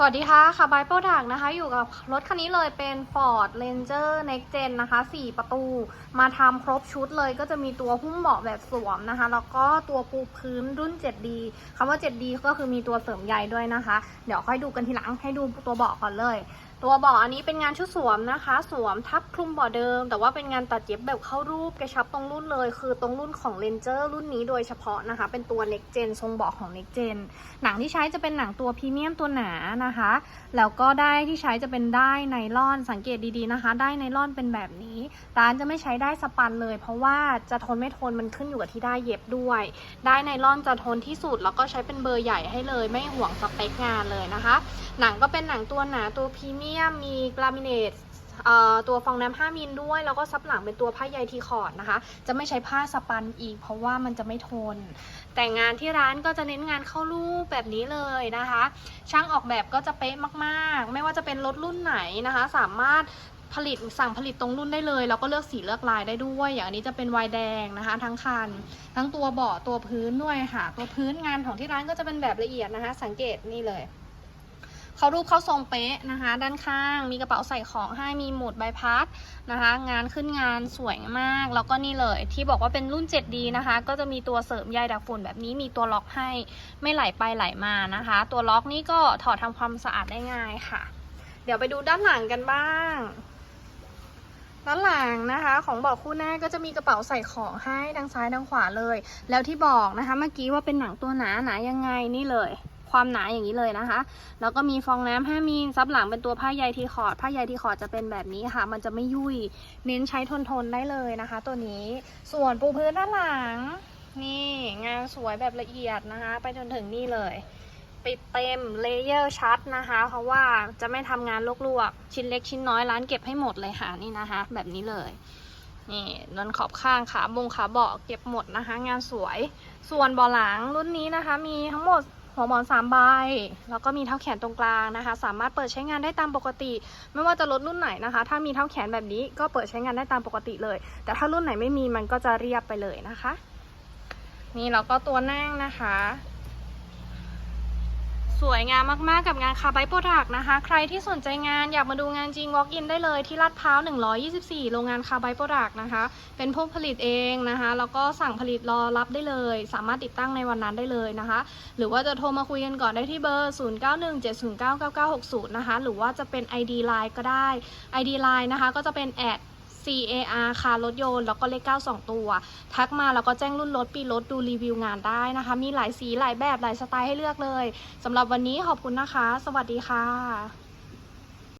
สวัสดีค่ะค่ะบายโปรดักนะคะ อยู่กับรถคันนี้เลยเป็น Ford Ranger Next Gen นะคะ 4 ประตูมาทำครบชุดเลยก็จะมีตัวหุ้มเบาะแบบสวมนะคะ แล้วก็ตัวปูพื้นรุ่น 7D คำว่า 7D ก็คือมีตัวเสริมใยด้วยนะคะ เดี๋ยวค่อยดูกันทีหลังให้ดูตัวเบาะก่อนเลย ตัวเบาะอันนี้เป็นงานชุดสวมนะคะ สวมทับคลุมเบาะเดิม แต่ว่าเป็นงานตัดเย็บแบบเข้ารูปกระชับตรงรุ่นเลย คือตรงรุ่นของ Ranger รุ่นนี้โดยเฉพาะนะคะ เป็นตัว Next Gen ทรงเบาะของ Next Gen หนังที่ใช้จะเป็นหนังตัวพรีเมียมตัวหนานะคะ แล้วก็ได้ที่ใช้จะเป็นได้ไนล่อนสังเกตดีๆนะคะ ได้ไนล่อนเป็นแบบนี้ร้านจะไม่ใช้ได้สปันเลย เพราะว่าจะทนไม่ทนมันขึ้นอยู่กับที่ได้เย็บด้วย ได้ไนล่อนจะทนที่สุดแล้วก็ใช้เป็นเบอร์ใหญ่ให้เลย ไม่ห่วงสเปคงานเลยนะคะ หนังก็เป็นหนังตัวหนาตัวพรีเมียมมีกรามิเนตตัวฟองน้ำ5มิลด้วย แล้วก็ซับหลังเป็นตัวผ้าใยทีคอร์ดนะคะ จะไม่ใช้ผ้าสปันอีก เพราะว่ามันจะไม่ทน แต่งานที่ร้านก็จะเน้นงานเข้ารูปแบบนี้เลยนะคะ ช่างออกแบบก็จะเป๊ะมากๆ ไม่ว่าจะเป็นรถรุ่นไหนนะคะ สามารถผลิตสั่งผลิตตรงรุ่นได้เลยแล้วก็เลือกสีเลือกลายได้ด้วย อย่างอันนี้จะเป็นวายแดงนะคะ ทั้งคัน ทั้งตัวเบาะตัวพื้นด้วยค่ะ ตัวพื้นงานของที่ร้านก็จะเป็นแบบละเอียดนะคะ สังเกตนี่เลย เขารูปเขาทรงเป๊ะนะคะ ด้านข้างมีกระเป๋าใส่ของให้มีหมดใบพัดนะคะ งานขึ้นงานสวยมาก แล้วก็นี่เลยที่บอกว่าเป็นรุ่น 7D นะคะ ก็จะมีตัวเสริมใยดักฝุ่นแบบนี้มีตัวล็อกให้ไม่ไหลไปไหลมานะคะ ตัวล็อกนี่ก็ถอดทำความสะอาดได้ง่ายค่ะ เดี๋ยวไปดูด้านหลังกันบ้างด้านหลังนะคะของเบอกคู่หน้าก็จะมีกระเป๋าใส่ของให้ทางซ้ายทางขวาเลย แล้วที่บอกนะคะ เมื่อกี้ว่าเป็นหนังตัวหนาหนายังไงนี่เลย ความหนาอย่างนี้เลยนะคะ แล้วก็มีฟองน้ำ5มิลซับหลังเป็นตัวผ้าใยทีคอร์ดผ้าใยทีคอร์ดจะเป็นแบบนี้ค่ะ มันจะไม่ยุ่ย เน้นใช้ทนทนๆได้เลยนะคะ ตัวนี้ ส่วนปูพื้นด้านหลัง นี่งานสวยแบบละเอียดนะคะ ไปจนถึงนี่เลย ปิดเต็มเลเยอร์ชัดนะคะ เพราะว่าจะไม่ทำงานลวกๆ ชิ้นเล็กชิ้นน้อยร้านเก็บให้หมดเลยค่ะนี่นะคะ แบบนี้เลยนี่นันขอบข้างขาบงขาเบาะเก็บหมดนะคะ งานสวย ส่วนเบาะหลังรุ่นนี้นะคะ มีทั้งหมด หัวหมอนสามใบแล้วก็มีเท้าแขนตรงกลางนะคะ สามารถเปิดใช้งานได้ตามปกติ ไม่ว่าจะรถรุ่นไหนนะคะ ถ้ามีเท้าแขนแบบนี้ก็เปิดใช้งานได้ตามปกติเลย แต่ถ้ารุ่นไหนไม่มีมันก็จะเรียบไปเลยนะคะ นี่แล้วก็ตัวนั่งนะคะ สวยงามมากๆกับงานคาร์ไบโปรดักนะคะ ใครที่สนใจงานอยากมาดูงานจริง walk in ได้เลยที่ลาดพร้าว 124 โรงงานคาร์ไบโปรดักนะคะ เป็นผู้ผลิตเองนะคะ แล้วก็สั่งผลิตรอรับได้เลย สามารถติดตั้งในวันนั้นได้เลยนะคะ หรือว่าจะโทรมาคุยกันก่อนได้ที่เบอร์ 0917099960 นะคะ หรือว่าจะเป็น ID Line ก็ได้ ID Line นะคะ ก็จะเป็นแอด CAR คารถยนต์แล้วก็เลข 9 2 ตัว ทักมาแล้วก็แจ้งรุ่นรถปีรถดูรีวิวงานได้นะคะ มีหลายสีหลายแบบหลายสไตล์ให้เลือกเลยสำหรับวันนี้ขอบคุณนะคะ สวัสดีค่ะ